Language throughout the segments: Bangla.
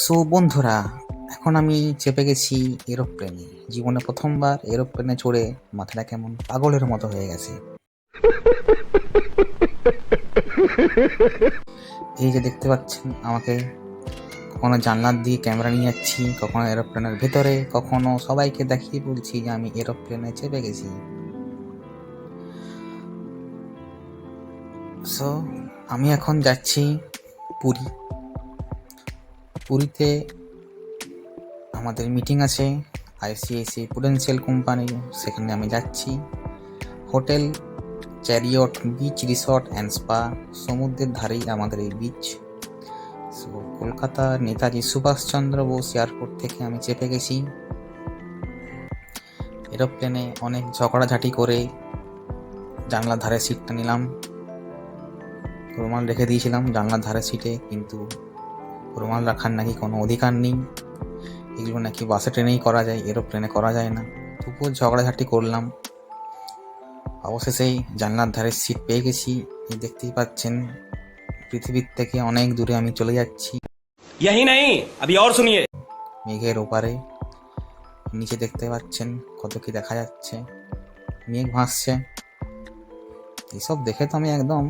সো বন্ধুরা, এখন আমি চেপে গেছি এরোপ্লেনে। জীবনে প্রথমবার এরোপ্লেনে চড়ে মাথাটা কেমন পাগলের মতো হয়ে গেছে। এই যে দেখতে পাচ্ছেন, আমাকে কখনো জানলার দিয়ে ক্যামেরা নিয়ে যাচ্ছি, কখনো এরোপ্লেনের ভেতরে, কখনো সবাইকে দেখিয়ে বলছি যে আমি এরোপ্লেনে চেপে গেছি। সো আমি এখন যাচ্ছি পুরী। পুরীতে আমাদের মিটিং আছে আইসিআইসি পুডেন্সিয়াল কোম্পানি সেখানে আমি যাচ্ছি। Hotel chariot beach resort and spa সমুদ্রের ধারেই আমাদের এই বিচ সো কলকাতার নেতাজি সুভাষচন্দ্র বোস এয়ারপোর্ট থেকে আমি চেপে গেছি। এরোপ্লেনে অনেক ঝগড়াঝাটি করে জানলার ধারে সিটটা নিলাম। রুমাল রেখে দিয়েছিলাম জানলার ধারে সিটে কিন্তু রুমাল রাখার নাকি কোনো অধিকার নেই এগুলো নাকি বাসে ট্রেনেই করা যায় এরোপ্লেনে করা যায় না তবুও ঝগড়াঝাটি করলাম অবশেষেই জানলার ধারে সিট পেয়ে গেছি এই দেখতেই পাচ্ছেন পৃথিবীর থেকে অনেক দূরে আমি চলে যাচ্ছি यही नहीं अभी और सुनिए মেঘের ওপারে নিচে দেখতে পাচ্ছেন কত কি দেখা যাচ্ছে মেঘ ভাসছে এসব দেখে তো আমি একদম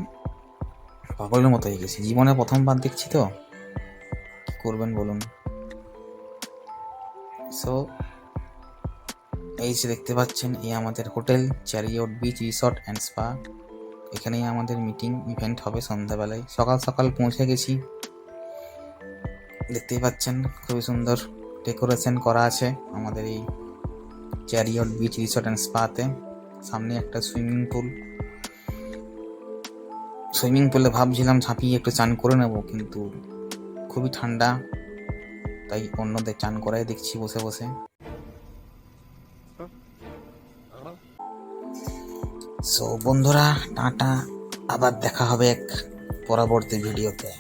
পাগলের মতো হয়ে গেছি জীবনে প্রথমবার দেখছি তো কি করবেন বলুন। সো এই যে দেখতে পাচ্ছেন, এই আমাদের hotel chariot beach, resort and spa. এখানেই আমাদের মিটিং, ইভেন্ট হবে সন্ধ্যাবেলায়। সকাল সকাল পৌঁছে গেছি। দেখতেই পাচ্ছেন, খুবই সুন্দর ডেকোরেশন করা আছে আমাদের এই চ্যারিয়ট বিচ, রিসর্ট অ্যান্ড স্পাতে। সামনে একটা সুইমিং পুল। সুইমিং পুলে ভাবছিলাম ঝাঁপিয়ে একটু চান করে নেব, কিন্তু খুবই ঠান্ডা, তাই অন্যদের চান করাই দেখছি বসে বসে। সো বন্ধুরা, টাটা, আবার দেখা হবে এক পরবর্তী ভিডিওতে।